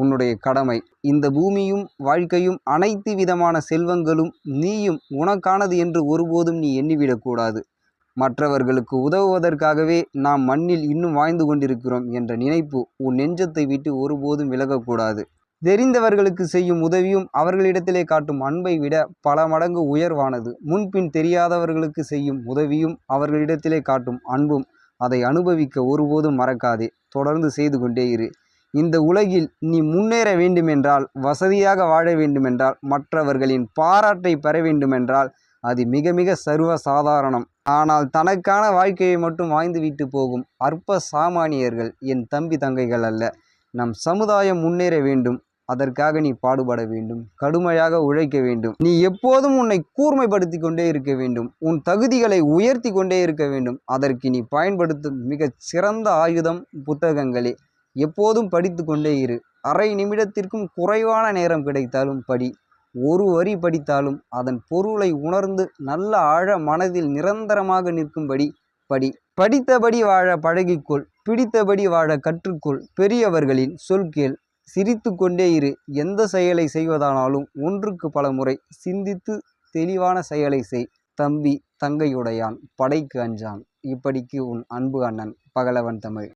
உன்னுடைய கடமை. இந்த பூமியும் வாழ்க்கையும் அனைத்து விதமான செல்வங்களும் நீயும் உனக்கானது என்று ஒருபோதும் நீ எண்ணிவிடக்கூடாது. மற்றவர்களுக்கு உதவுவதற்காகவே நாம் மண்ணில் இன்னும் வாழ்ந்து கொண்டிருக்கிறோம் என்ற நினைப்பு உன் நெஞ்சத்தை விட்டு ஒருபோதும் விலகக்கூடாது. தெரிந்தவர்களுக்கு செய்யும் உதவியும் அவர்களிடத்திலே காட்டும் அன்பை விட பல மடங்கு உயர்வானது. முன்பின் தெரியாதவர்களுக்கு செய்யும் உதவியும் அவர்களிடத்திலே காட்டும் அன்பும் அதை அனுபவிக்க ஒருபோதும் மறக்காதே. தொடர்ந்து செய்து கொண்டே இரு. இந்த உலகில் நீ முன்னேற வேண்டுமென்றால் வசதியாக வாழ வேண்டுமென்றால் மற்றவர்களின் பாராட்டை பெற வேண்டுமென்றால் அது மிக மிக சர்வ சாதாரணம். ஆனால் தனக்கான வாழ்க்கையை மட்டும் வாழ்ந்துவிட்டு போகும் அற்ப சாமானியர்கள் என் தம்பி தங்கைகள் அல்ல. நம் சமுதாயம் முன்னேற வேண்டும். அதற்காக நீ பாடுபட வேண்டும். கடுமையாக உழைக்க வேண்டும். நீ எப்போதும் உன்னை கூர்மைப்படுத்தி கொண்டே இருக்க வேண்டும். உன் தகுதிகளை உயர்த்தி கொண்டே இருக்க வேண்டும். அதற்கு நீ பயன்படுத்தும் மிகச் சிறந்த ஆயுதம் புத்தகங்களே. எப்போதும் படித்து கொண்டே இரு. அரை நிமிடத்திற்கும் குறைவான நேரம் கிடைத்தாலும் படி. ஒரு வரி படித்தாலும் அதன் பொருளை உணர்ந்து நல்ல ஆழ மனதில் நிரந்தரமாக நிற்கும்படி படி. படித்தபடி வாழ பழகிக்கொள். பிடித்தபடி வாழ கற்றுக்கொள். பெரியவர்களின் சொல் கேள். சிரித்து கொண்டே இரு. எந்த செயலை செய்வதானாலும் ஒன்றுக்கு பல முறை சிந்தித்து தெளிவான செயலை செய். தம்பி தங்கையுடையான். படைக்கு அஞ்சான். இப்படிக்கு உன் அன்பு அண்ணன் பகலவன் தமிழ்.